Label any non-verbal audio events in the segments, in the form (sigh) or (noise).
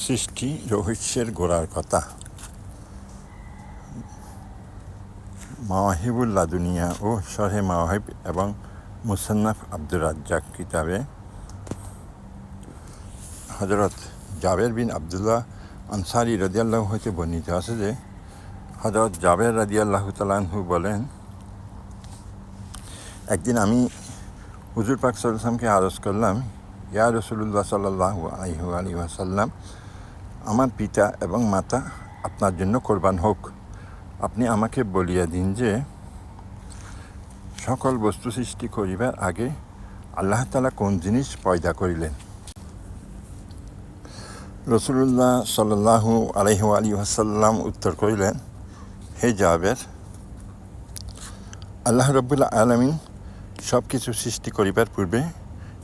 সৃষ্টি রহস্যের গোড়ার কথা। মাওয়াহিবুল্লা দুনিয়া ও শরহে মাওয়াহিব এবং মুসান্নাফ আব্দুর রাজ্জাক কিতাবে হজরত জাবের বিন আবদুল্লাহ আনসারি রদিয়াল্লাহ হইতে বর্ণিত আছে যে হজরত জাবের রাদিয়াল্লাহ তালাহু বলেন, একদিন আমি হুজুর পাক সাল্লামকে আরজ করলাম, ইয়া রসুল্লাহ সাল্লাহ আলহু আলী আসাল্লাম আমার পিতা এবং মাতা আপনার জন্য কোরবান হোক। আপনি আমাকে বলিয়া দিন যে, সকল বস্তু সৃষ্টি করিবার আগে আল্লাহ তালা কোন জিনিস পয়দা করিলেন? রসুল্লাহ সাল্লাহ আলহু আলী আসাল্লাম উত্তর করিলেন, হে জাবের, আল্লাহ রব্বুল্লা আলমিন সব কিছু সৃষ্টি করিবার পূর্বে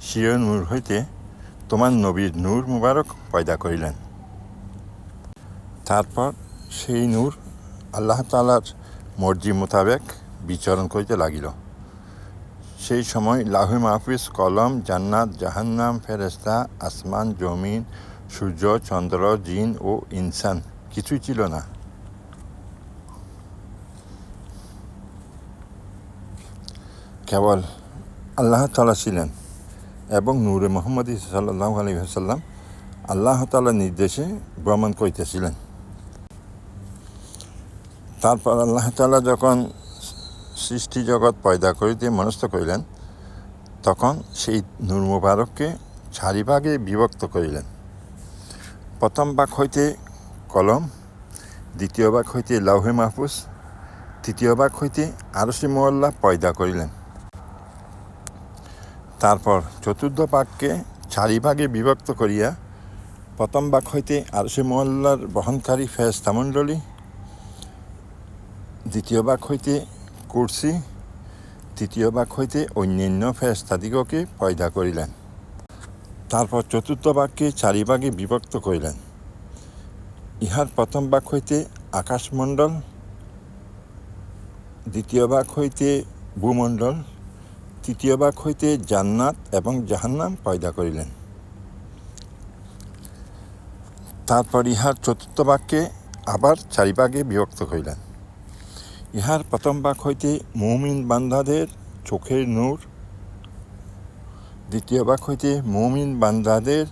শির নূর হইতে তোমার নবীর নূর মুবারক পয়দা করিলেন। তারপর সেই নূর আল্লাহ তালার মর্জি মোতাবেক বিচরণ করিতে লাগিল। সেই সময় লাহু মাহফিজ কলম, জান্নাত, জাহান্নাম ফেরেস্তা আসমান, জমিন, সূর্য, চন্দ্র, জিন ও ইনসান কিছুই ছিল না। কেবল আল্লাহ তালা ছিলেন এবং নূরে মোহাম্মদ সাল্লাহ আলী সাল্লাম আল্লাহ তালার নির্দেশে ভ্রমণ করিতেছিলেন। তারপর আল্লাহ তালা যখন সৃষ্টি জগৎ পয়দা করিতে মনস্থ করিলেন, তখন সেই নূর মুবারককে চারি ভাগে বিভক্ত করিলেন। প্রথম ভাগ হইতে কলম, দ্বিতীয় ভাগ হইতে লাউহে মাহফুজ, তৃতীয় ভাগ হইতে আরসি মোল্লা পয়দা করিলেন। তারপর চতুর্থ ভাগকে চারি ভাগে বিভক্ত করিয়া প্রথম ভাগ হইতে আরসি মোল্লার বহনকারী ফেস্তামণ্ডলী দ্বিতীয় ভাগ হইতে কুরসি তৃতীয় ভাগ হইতে অন্যান্য ফেস্তাদিগকে পয়দা করিলেন। তারপর চতুর্থ বাক্যে চারি ভাগে বিভক্ত করিলেন। ইহার প্রথম ভাগ হইতে আকাশমণ্ডল, দ্বিতীয় বাক হইতে ভূমণ্ডল, তৃতীয় ভাগ হইতে জান্নাত এবং জাহান্নাম পয়দা করিলেন। তারপর ইহার চতুর্থ বাক্যে আবার চারি ভাগে বিভক্ত করিলেন ইহার প্রথম ভাগ হইতে মৌমিন বান্ধাদের চোখের নূর। দ্বিতীয় ভাগ হইতে মৌমিন বান্দাদের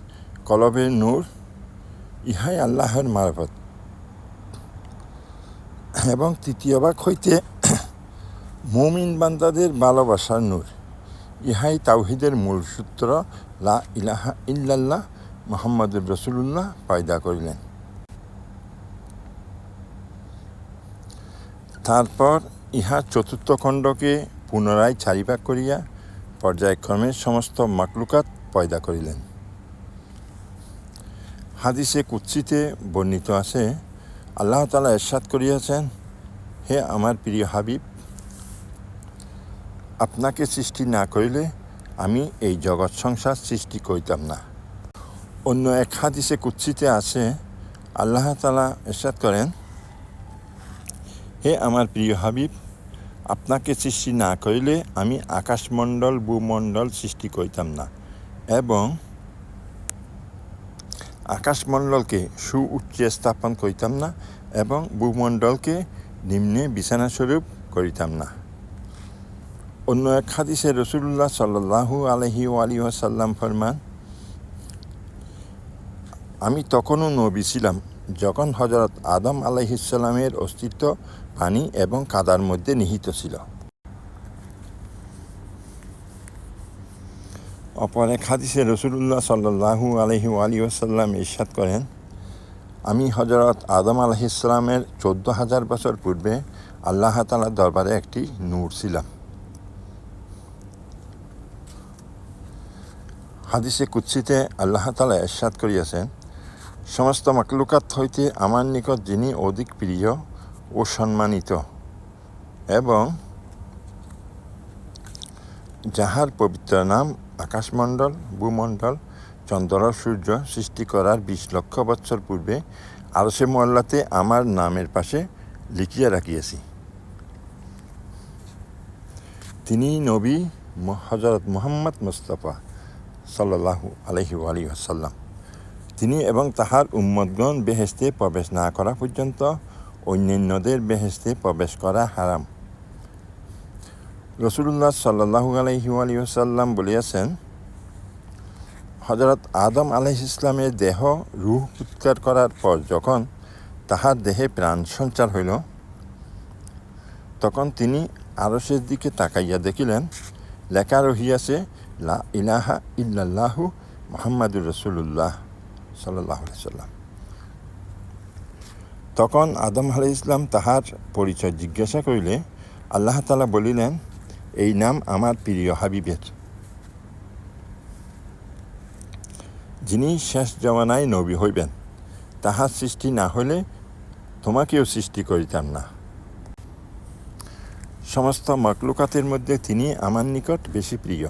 কলবের নূর। ইহাই আল্লাহর মারফত। এবং তৃতীয় ভাগ হইতে (coughs) মৌমিন বান্দাদের ভালোবাসার নূর। ইহাই তাওহিদের মূল সূত্র। লা ইলাহা ইল্লাল্লাহ মোহাম্মদুর রসুল্লাহ পায়দা করিলেন। তারপর ইহা চতুর্থ খণ্ডকে পুনরায় চারিভাগ করিয়া পর্যায়ক্রমে সমস্ত মাকলুকাত পয়দা করিলেন। হাদিসে কুৎসিতে বর্ণিত আছে, আল্লাহ তালা এরশাদ করিয়াছেন, হে আমার প্রিয় হাবিব, আপনাকে সৃষ্টি না করিলে আমি এই জগৎ সংসার সৃষ্টি করিতাম না। অন্য এক হাদিসে কুৎসিতে আছে, আল্লাহ তালা এরশাদ করেন হে আমার প্রিয় হাবিব, আপনাকে সৃষ্টি না করিলে আমি আকাশমণ্ডল, ভূমণ্ডল সৃষ্টি করিতাম না এবং আকাশমণ্ডলকে সু উচ্চে স্থাপন করিতাম না এবং ভূমণ্ডলকে নিম্নে বিছানাস্বরূপ করিতাম না। অন্য এক হাদিসে রসুল্লাহ সাল্লাহু আলহি আলী আসাল্লাম ফরমান, আমি তখনও নবী ছিলাম। যখন হজরত আদম আলাইহিসাল্লামের অস্তিত্ব পানি এবং কাদার মধ্যে নিহিত ছিল। অপর হাদিসে রসুল্লাহ সাল্লাহু আলহি আলী আসাল্লাম ইরশাদ করেন, আমি হজরত আদম আলহিসাল্লামের চোদ্দ হাজার বছর পূর্বে আল্লাহ তালার দরবারে একটি নূর ছিলাম। হাদিসে কুৎসিতে আল্লাহ তালা এরশাদ করিয়াছেন সমস্ত মাকলুকাত হইতে আমার নিকট যিনি অধিক প্রিয় ও সম্মানিত। এবং যাহার পবিত্র নাম আকাশমণ্ডল, ভূমণ্ডল চন্দ্র সূর্য সৃষ্টি করার বিশ লক্ষ বৎসর পূর্বে আরসে মোল্লাতে আমার নামের পাশে লিখিয়া রাখিয়াছি। তিনি নবী হজরত মোহাম্মদ মুস্তফা সাল্লাহু আলহি আলী আসাল্লাম তিনি এবং তাহার উম্মতগণ বেহেস্তে প্রবেশ না করা পর্যন্ত অন্যান্যদের বেহেস্তে প্রবেশ করা হারাম। রসুল্লাহ সাল্লাহু আলহি আলিয়াল্লাম বলিয়াছেন হজরত আদম আলাইহ ইসলামের দেহ রুহ উৎকার করার পর যখন তাহার দেহে প্রাণ সঞ্চার হইল, তখন তিনি আরসের দিকে তাকাইয়া দেখিলেন, লেখা রহিয়াছে, লা ইলাহা ইল্লাল্লাহু মোহাম্মদুর রসুল্লাহ সাল্লাহ সাল্লাম। তখন আদম আলাই ইসলাম তাহার পরিচয় জিজ্ঞাসা করিলে, আল্লাহ তালা বলিলেন, এই নাম আমার প্রিয় হাবিবের। যিনি শেষ জমানায় নবী হইবেন, তাহার সৃষ্টি না হইলে তোমাকেও সৃষ্টি করিতাম না। সমস্ত মকলুকাতের মধ্যে তিনি আমার নিকট বেশি প্রিয়।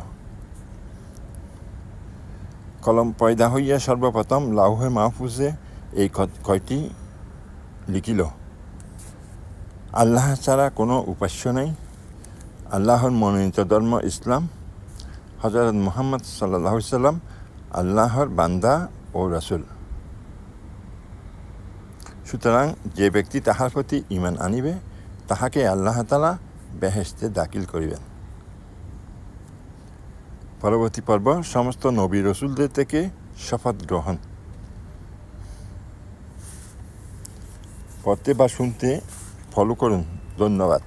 কলম পয়দা হইয়া সর্বপ্রথম লাউহে মাহফুজে এই কয়টি লিখিল? আল্লাহ ছাড়া কোনো উপাস্য নেই। আল্লাহর মনোনীত ধর্ম ইসলাম। হজরত মুহাম্মদ সাল্লাহ সাল্লাম আল্লাহর বান্দা ও রাসুল। সুতরাং যে ব্যক্তি তাহার প্রতি ইমান আনিবে, তাহাকে আল্লাহ তালা বেহেস্তে দাখিল করিবেন। পরবর্তী পর্ব সমস্ত নবী রসুলদের থেকে শপথ গ্রহণ। পড়তে বা শুনতে ফলো করুন। ধন্যবাদ।